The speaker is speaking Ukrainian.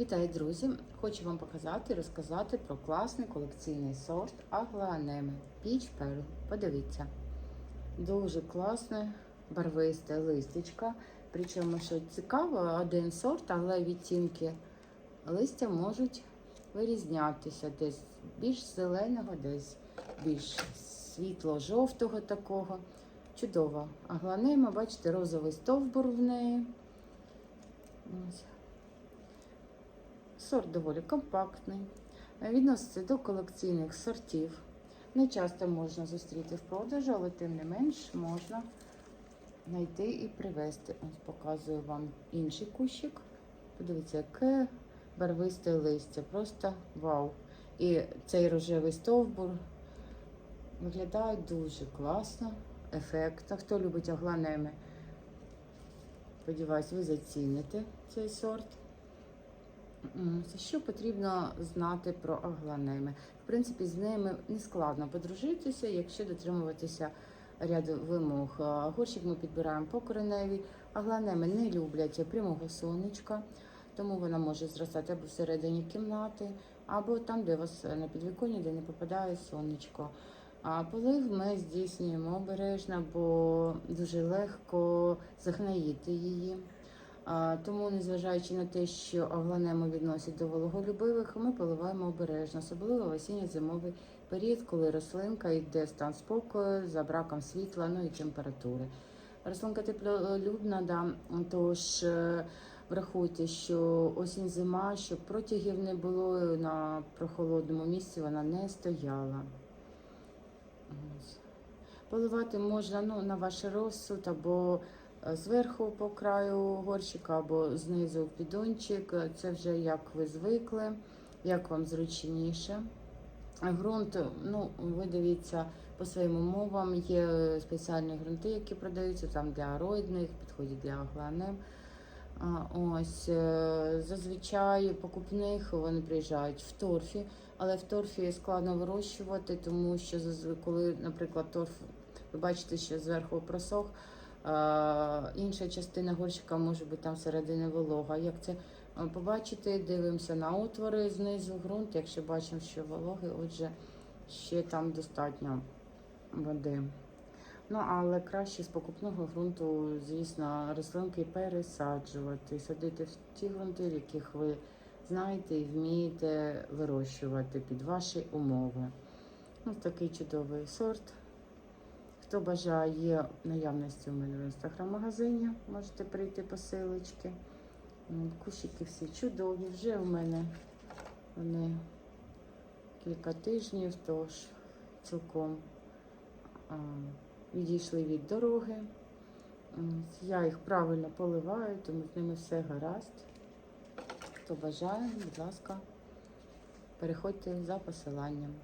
Вітаю, друзі! Хочу вам показати і розказати про класний колекційний сорт Агланеми Peach Pearl. Подивіться. Дуже класне барвисте листячка. Причому, що цікаво, один сорт, але відтінки листя можуть вирізнятися десь більш зеленого, десь більш світло-жовтого такого. Чудово. Агланема, бачите, розовий стовбур в неї. Ось. Сорт доволі компактний, відноситься до колекційних сортів. Не часто можна зустріти в продажу, але тим не менш можна знайти і привезти. Ось показую вам інший кущик. Подивіться, яке барвисте листя. Просто вау! І цей рожевий стовбур виглядає дуже класно, ефектно. Хто любить агланеми, сподіваюсь, ви заціните цей сорт. Що потрібно знати про агланеми? В принципі, з ними не складно подружитися, якщо дотримуватися ряду вимог. Горщик ми підбираємо по кореневій. Агланеми не люблять прямого сонечка, тому вона може зростати або всередині кімнати, або там, де у вас на підвіконні, де не попадає сонечко. А полив ми здійснюємо обережно, бо дуже легко загноїти її. Тому, незважаючи на те, що агланему відносять до вологолюбивих, ми поливаємо обережно, особливо в осінньо-зимовий період, коли рослинка йде в стан спокою за браком світла, ну і температури. Рослинка теплолюбна, да, тож е, врахуйте, що осінь-зима, щоб протягів не було на прохолодному місці, вона не стояла. Поливати можна ну, на ваш розсуд або зверху по краю горщика, або знизу підончик. Це вже як ви звикли, як вам зручніше. Ґрунт, ну, ви дивіться по своїм умовам, є спеціальні ґрунти, які продаються там для ароїдних, підходять для агланем. Ось е, зазвичай покупних вони приїжджають в торфі, але в торфі складно вирощувати, тому що коли, наприклад, торф, ви бачите, що зверху просох, інша частина горщика може бути там всередині волога. Як це е, побачити? Дивимося на отвори знизу ґрунт, якщо бачимо, що вологи, отже, ще там достатньо води. Ну, але краще з покупного ґрунту, звісно, рослинки пересаджувати, садити в ті ґрунти, в яких ви знаєте і вмієте вирощувати під ваші умови. Ось такий чудовий сорт. Хто бажає, є наявності у мене в інстаграм-магазині, можете прийти по силочці. Кущики всі чудові, вже в мене вони кілька тижнів, тож цілком а, відійшли від дороги. Я їх правильно поливаю, тому з ними все гаразд. Хто бажає, будь ласка, переходьте за посиланням.